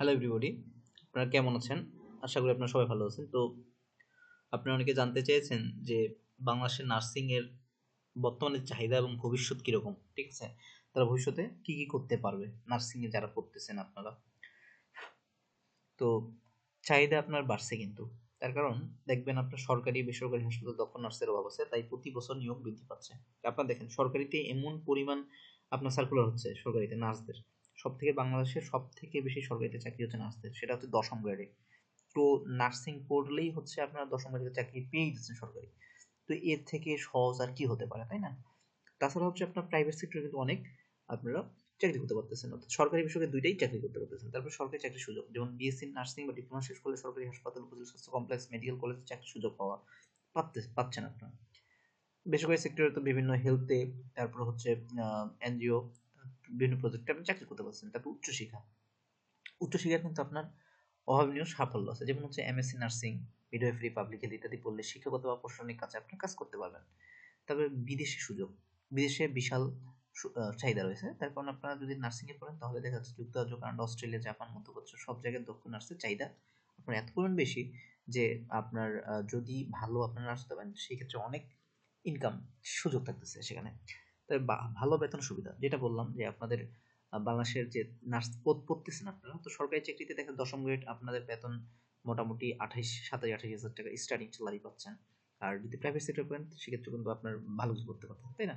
Hello everybody আপনারা কেমন আছেন? আশা করি আপনারা সবাই ভালো আছেন। তো আপনারা অনেকে জানতে চেয়েছেন যে বাংলাদেশের নার্সিংয়ের বর্তমানে চাহিদা এবং ভবিষ্যৎ কীরকম, ঠিক আছে? তারা ভবিষ্যতে কী কী করতে পারবে নার্সিংয়ে যারা পড়তেছেন আপনারা? তো চাহিদা আপনার বাড়ছে কিন্তু। তার কারণ, দেখবেন আপনার সরকারি, বেসরকারি হাসপাতাল দক্ষ নার্সের অভাব আছে, তাই প্রতি বছর নিয়োগ বৃদ্ধি পাচ্ছে। আপনারা দেখেন, সরকারিতে এমন পরিমাণ আপনার সার্কুলার হচ্ছে সরকারিতে নার্সদের সব থেকে বাংলাদেশের সব থেকে বেশি সরকারিতে চাকরি হচ্ছে নার্সদের সেটা হচ্ছে দশম গ্রেডে তো নার্সিং পড়লেই হচ্ছে আপনার দশম গ্রেডে চাকরি পেয়েই যাচ্ছেন সরকারি। তো এর থেকে সহজ আর কি হতে পারে, তাই না? তাছাড়া হচ্ছে আপনার প্রাইভেট সেক্টরে কিন্তু অনেক আপনারা চাকরি করতে পারতেছেন, অর্থাৎ সরকারি বেসরকারি দুইটাই চাকরি করতে পারতেছেন। তারপর সরকারি চাকরির সুযোগ, যেমন বিএসসি নার্সিং বা ডিপ্লোমা শেষ করলে সরকারি হাসপাতাল, উপজেলা স্বাস্থ্য কমপ্লেক্স মেডিকেল কলেজে চাকরির সুযোগ পাওয়া পাচ্ছে, পাচ্ছেন আপনারা। বেসরকারি সেক্টরে তো বিভিন্ন হেলথে তারপর হচ্ছে এনজিও বিভিন্ন প্রজেক্টে আপনি চাকরি করতে পারছেন, তারপর উচ্চশিক্ষা উচ্চশিক্ষার কিন্তু আপনার অভাবনীয় সাফল্য আছে। যেমন হচ্ছে M MSc nursing midwifery public health ইত্যাদি পড়লে শিক্ষাগত বা প্রশাসনিক কাজে আপনি কাজ করতে পারবেন। তবে বিদেশি সুযোগ। বিদেশে বিশাল চাহিদা রয়েছে। তার কারণ আপনারা যদি নার্সিংয়ে পড়েন, তাহলে দেখা যাচ্ছে যুক্তরাজ্য, কানাডা, অস্ট্রেলিয়া, জাপান মধ্যপ্রাচ্য সব জায়গায় দক্ষ নার্সের চাহিদা আপনার এত পরিমাণ বেশি যে আপনার যদি ভালো আপনার নার্স হতে পারেন, সেই ক্ষেত্রে অনেক ইনকাম সুযোগ থাকতেছে সেখানে। তবে ভালো বেতন সুবিধা, যেটা বললাম যে আপনাদের বাংলাদেশের যে নার্স পদ পড়তেছেন আপনারা, তো সরকারি চাকরিতে দেখেন দশম গ্রেড আপনাদের বেতন মোটামুটি আঠাইশ, সাতাশ আঠাশ হাজার টাকা স্টার্টিং স্যালারি পাচ্ছেন। আর যদি প্রাইভেট সেক্টর করেন, সেক্ষেত্রে কিন্তু আপনার ভালো কিছু করতে পারতেন, তাই না?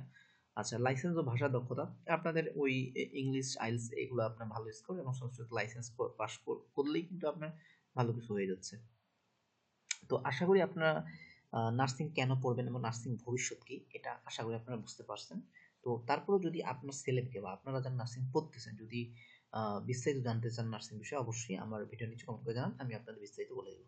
আচ্ছা লাইসেন্স ও ভাষা দক্ষতা, আপনাদের ওই ইংলিশ আইলস এগুলো আপনার ভালো স্কোর এবং সংস্কৃত লাইসেন্স পাস করলেই কিন্তু আপনার ভালো কিছু হয়ে যাচ্ছে। তো আশা করি আপনারা নার্সিং কেন পড়বেন এবং নার্সিং ভবিষ্যৎ কি, এটা আশা করি আপনারা বুঝতে পারছেন। তো তারপরেও যদি আপনার ছেলেকে বা আপনারা যারা নার্সিং পড়তেছেন, যদি বিস্তারিত জানতে চান নার্সিং বিষয়ে, অবশ্যই আমার ভিডিও নিচে কমেন্ট করে জানান, আমি আপনাদের বিস্তারিত বলে দেবো।